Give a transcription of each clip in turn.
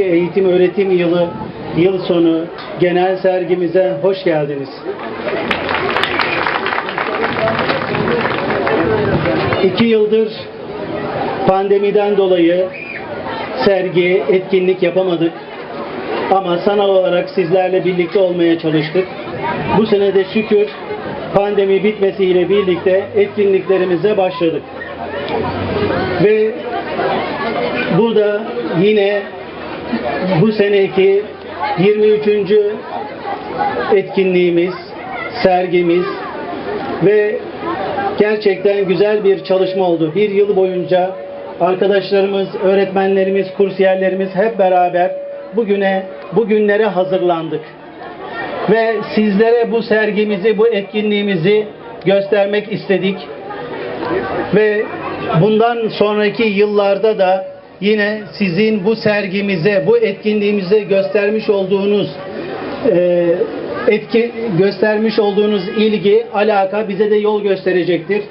2022 eğitim öğretim yılı yıl sonu genel sergimize hoş geldiniz. İki yıldır pandemiden dolayı sergi, etkinlik yapamadık. Ama sanal olarak sizlerle birlikte olmaya çalıştık. Bu sene de şükür pandemi bitmesiyle birlikte etkinliklerimize başladık. Ve burada yine bu seneki 23. etkinliğimiz, sergimiz ve gerçekten güzel bir çalışma oldu. Bir yıl boyunca arkadaşlarımız, öğretmenlerimiz, kursiyerlerimiz hep beraber bugüne, bugünlere hazırlandık. Ve sizlere bu sergimizi, bu etkinliğimizi göstermek istedik. Ve bundan sonraki yıllarda da yine sizin bu sergimize, bu etkinliğimize göstermiş olduğunuz e, etki göstermiş olduğunuz ilgi, alaka bize de yol gösterecektir.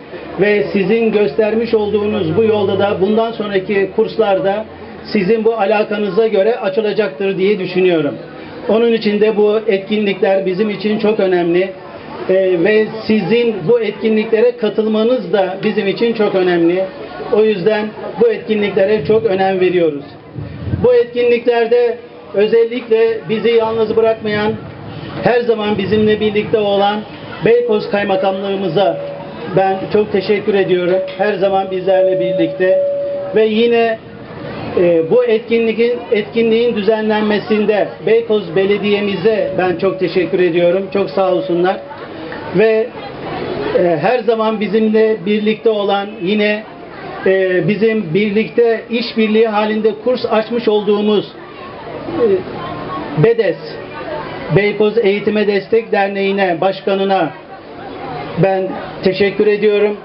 Ve sizin göstermiş olduğunuz bu yolda da bundan sonraki kurslarda sizin bu alakanıza göre açılacaktır diye düşünüyorum. Onun için de bu etkinlikler bizim için çok önemli. Ee, ve sizin bu etkinliklere katılmanız da bizim için çok önemli. O yüzden bu etkinliklere çok önem veriyoruz. Bu etkinliklerde özellikle bizi yalnız bırakmayan, her zaman bizimle birlikte olan Beykoz Kaymakamlığımıza ben çok teşekkür ediyorum. Her zaman bizlerle birlikte ve yine e, bu etkinliğin etkinliğin düzenlenmesinde Beykoz Belediye'mize ben çok teşekkür ediyorum. Çok sağ olsunlar. Ve e, her zaman bizimle birlikte olan yine e, bizim birlikte işbirliği halinde kurs açmış olduğumuz e, BEDES Beykoz Eğitime Destek Derneği'ne, başkanına ben teşekkür ediyorum.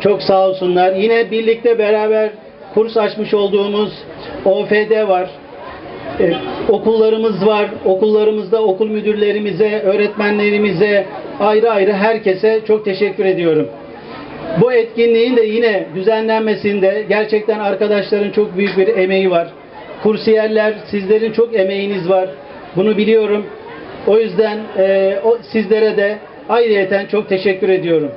Çok sağ olsunlar. Yine birlikte beraber kurs açmış olduğumuz OFD var. Ee, okullarımız var. Okullarımızda okul müdürlerimize, öğretmenlerimize, ayrı ayrı herkese çok teşekkür ediyorum. Bu etkinliğin de yine düzenlenmesinde gerçekten arkadaşların çok büyük bir emeği var. Kursiyerler, sizlerin çok emeğiniz var. Bunu biliyorum. O yüzden e, o, sizlere de ayrıyeten çok teşekkür ediyorum.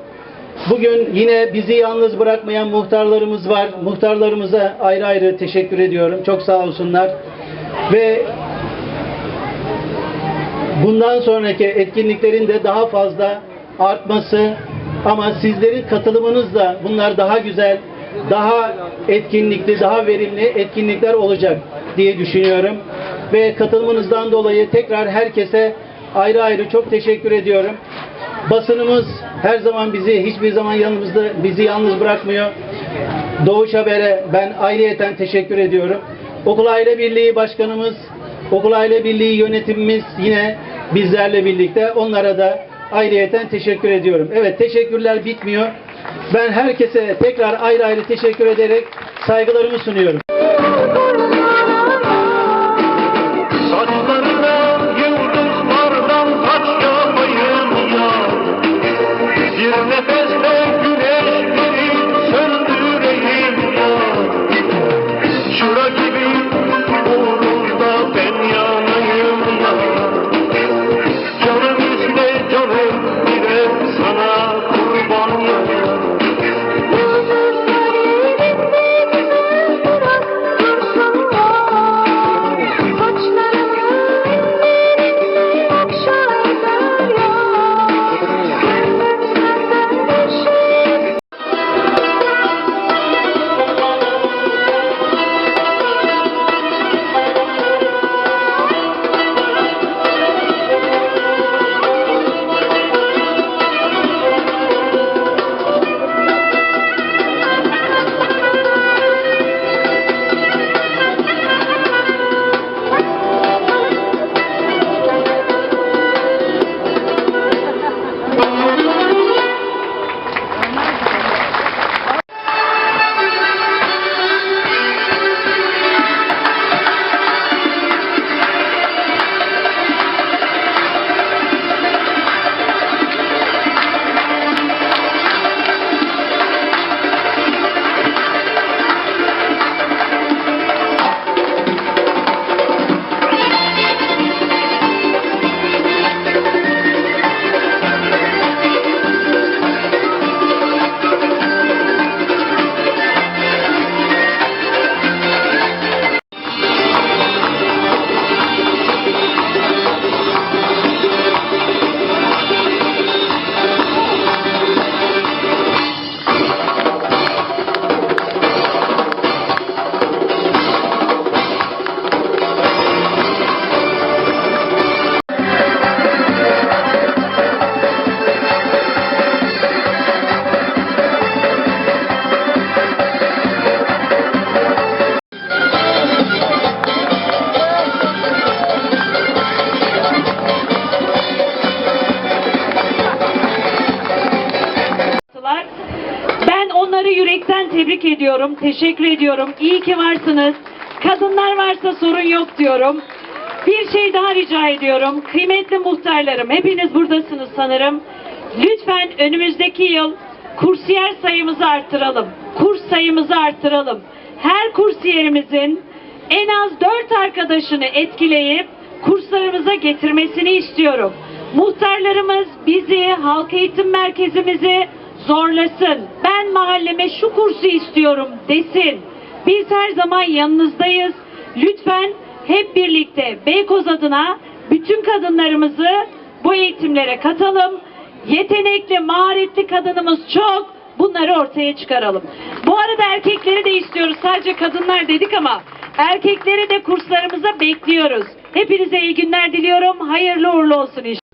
Bugün yine bizi yalnız bırakmayan muhtarlarımız var. Muhtarlarımıza ayrı ayrı teşekkür ediyorum. Çok sağ olsunlar. Ve bundan sonraki etkinliklerin de daha fazla artması ama sizlerin katılımınızla bunlar daha güzel, daha etkinlikli, daha verimli etkinlikler olacak diye düşünüyorum. Ve katılımınızdan dolayı tekrar herkese ayrı ayrı çok teşekkür ediyorum. Basınımız her zaman bizi hiçbir zaman yanımızda bizi yalnız bırakmıyor. Doğuş Haber'e ben ayrıyeten teşekkür ediyorum. Okul Aile Birliği Başkanımız, Okul Aile Birliği yönetimimiz yine bizlerle birlikte. Onlara da ayrıyeten teşekkür ediyorum. Evet teşekkürler bitmiyor. Ben herkese tekrar ayrı ayrı teşekkür ederek saygılarımı sunuyorum. Onları yürekten tebrik ediyorum. Teşekkür ediyorum. İyi ki varsınız. Kadınlar varsa sorun yok diyorum. Bir şey daha rica ediyorum. Kıymetli muhtarlarım, hepiniz buradasınız sanırım. Lütfen önümüzdeki yıl kursiyer sayımızı arttıralım. Kurs sayımızı arttıralım. Her kursiyerimizin en az 4 arkadaşını etkileyip kurslarımıza getirmesini istiyorum. Muhtarlarımız bizi, halk eğitim merkezimizi zorlasın. Ben mahalleme şu kursu istiyorum desin. Biz her zaman yanınızdayız. Lütfen hep birlikte Beykoz adına bütün kadınlarımızı bu eğitimlere katalım. Yetenekli, maharetli kadınımız çok. Bunları ortaya çıkaralım. Bu arada erkekleri de istiyoruz. Sadece kadınlar dedik ama erkekleri de kurslarımıza bekliyoruz. Hepinize iyi günler diliyorum. Hayırlı uğurlu olsun inşallah.